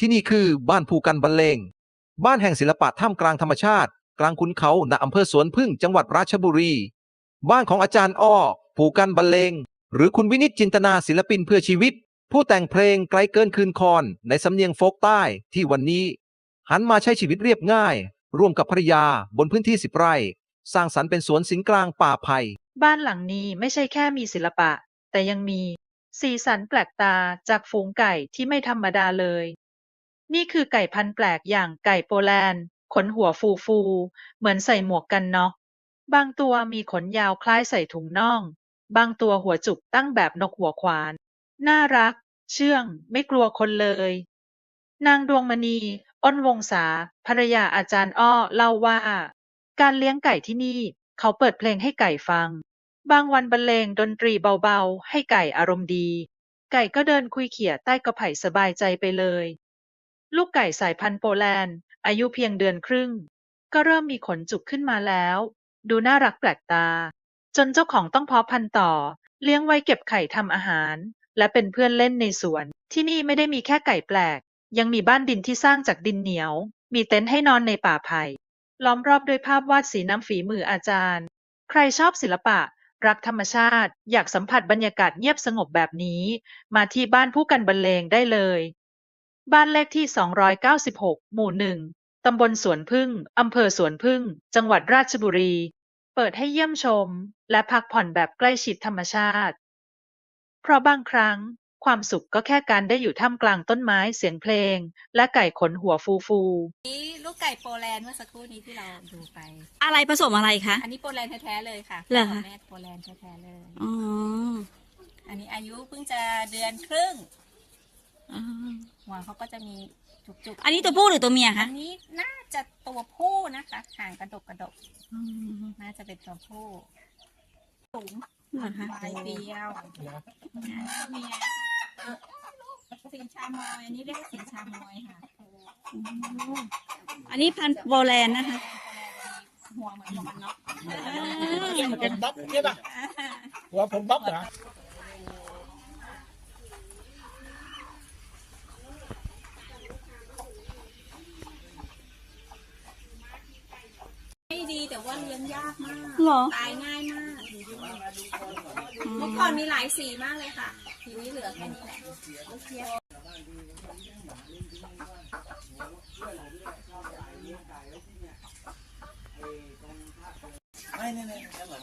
ที่นี่คือบ้านภูกันบรรเลง บ้านแห่งศิลปะท่ามกลางธรรมชาติ กลางขุนเขาณอำเภอสวนพึ่งจังหวัดราชบุรี บ้านของอาจารย์อ้อภูกันบรรเลง หรือคุณวินิจจินตนาศิลปินเพื่อชีวิต ผู้แต่งเพลงไกลเกินคืนคอนในสำเนียงโฟกใต้ที่วันนี้ หันมาใช้ชีวิตเรียบง่าย ร่วมกับภรรยาบนพื้นที่สิบไร่สร้างสรรค์เป็นสวนสิงกลางป่าไผ่บ้านหลังนี้ไม่ใช่แค่มีศิลปะ แต่ยังมีสีสันแปลกตาจากฝูงไก่ที่ไม่ธรรมดาเลย นี่คือไก่พันธุ์แปลกอย่างไก่โปแลนด์ ขนหัวฟูฟู เหมือนใส่หมวกกันน็อก บางตัวมีขนยาวคล้ายใส่ถุงน่อง บางตัวหัวจุกตั้งแบบนกหัวขวาน น่ารัก เชื่อง ไม่กลัวคนเลย นางดวงมณี อ้นวงศา ภรรยาอาจารย์อ้อ เล่าว่า การเลี้ยงไก่ที่นี่ เขาเปิดเพลงให้ไก่ฟัง บางวันบรรเลงดนตรีเบาๆ ให้ไก่อารมณ์ดี ไก่ก็เดินคุยเขี่ยใต้กระไผ่สบายใจไปเลย ลูกไก่สายพันธุ์โปแลนด์ อายุเพียงเดือนครึ่ง ก็เริ่มมีขนจุกขึ้นมาแล้ว ดูน่ารักแปลกตา จนเจ้าของต้องเพาะพันธุ์ต่อ เลี้ยงไว้เก็บไข่ทำอาหาร และเป็นเพื่อนเล่นในสวน ที่นี่ไม่ได้มีแค่ไก่แปลก ยังมีบ้านดินที่สร้างจากดินเหนียว มีเต็นท์ให้นอนในป่าไผ่ ล้อมรอบด้วยภาพวาดสีน้ำฝีมืออาจารย์ ใครชอบศิลปะรักธรรมชาติ อยากสัมผัสบรรยากาศเงียบสงบแบบนี้ มาที่บ้านผู้กันบรรเลงได้เลย บ้านเลขที่296หมู่หนึ่ง ตำบลสวนพึ่งอำเภอสวนพึ่งจังหวัดราชบุรี เปิดให้เยี่ยมชม และพักผ่อนแบบใกล้ชิดธรรมชาติ เพราะบางครั้ง ความสุขก็แค่การได้อยู่ท่ามกลางต้นไม้เสียงเพลง และไก่ขนหัวฟูฟูๆนี่ลูกไก่โปแลนด์เมื่อสักครู่นี้ที่เราดูไป อะไรผสมอะไรคะ อันนี้โปแลนด์แท้ๆเลยค่ะเหรอคะพ่กับแม่โปแลนด์แท้ๆเลย อ๋อ อันนี้อายุเพิ่งจะเดือนครึ่ง อ๋อหัวเขาก็จะมีจุกๆอันนี้ตัวผู้หรือตัวเมียอัคะนนี้น่าจะตัวผู้นะคะหางกระดกกระดกอ๋อน่าจะเป็นตัวผู้สูงเหรอคะปลายเปรียวเมียสิงชามอยอันนี้เรียกว่าสิงชามอยค่ะอันนี้พันธุ์โบแลนด์นะคะหัวเหมือนหมวกกันน็อกเป็นบ๊อบเนี่ยป่ะหัวผมบ๊อบเหรอ ไม่ดี แต่ว่าเลี้ยงยากมาก เหรอ ตายง่ายมาก เมื่อก่อนมีหลายสีมากเลยค่ะ ทีนี้เหลือแค่นี้แหละไม่เนี่ยเนี่ยด้านหลัง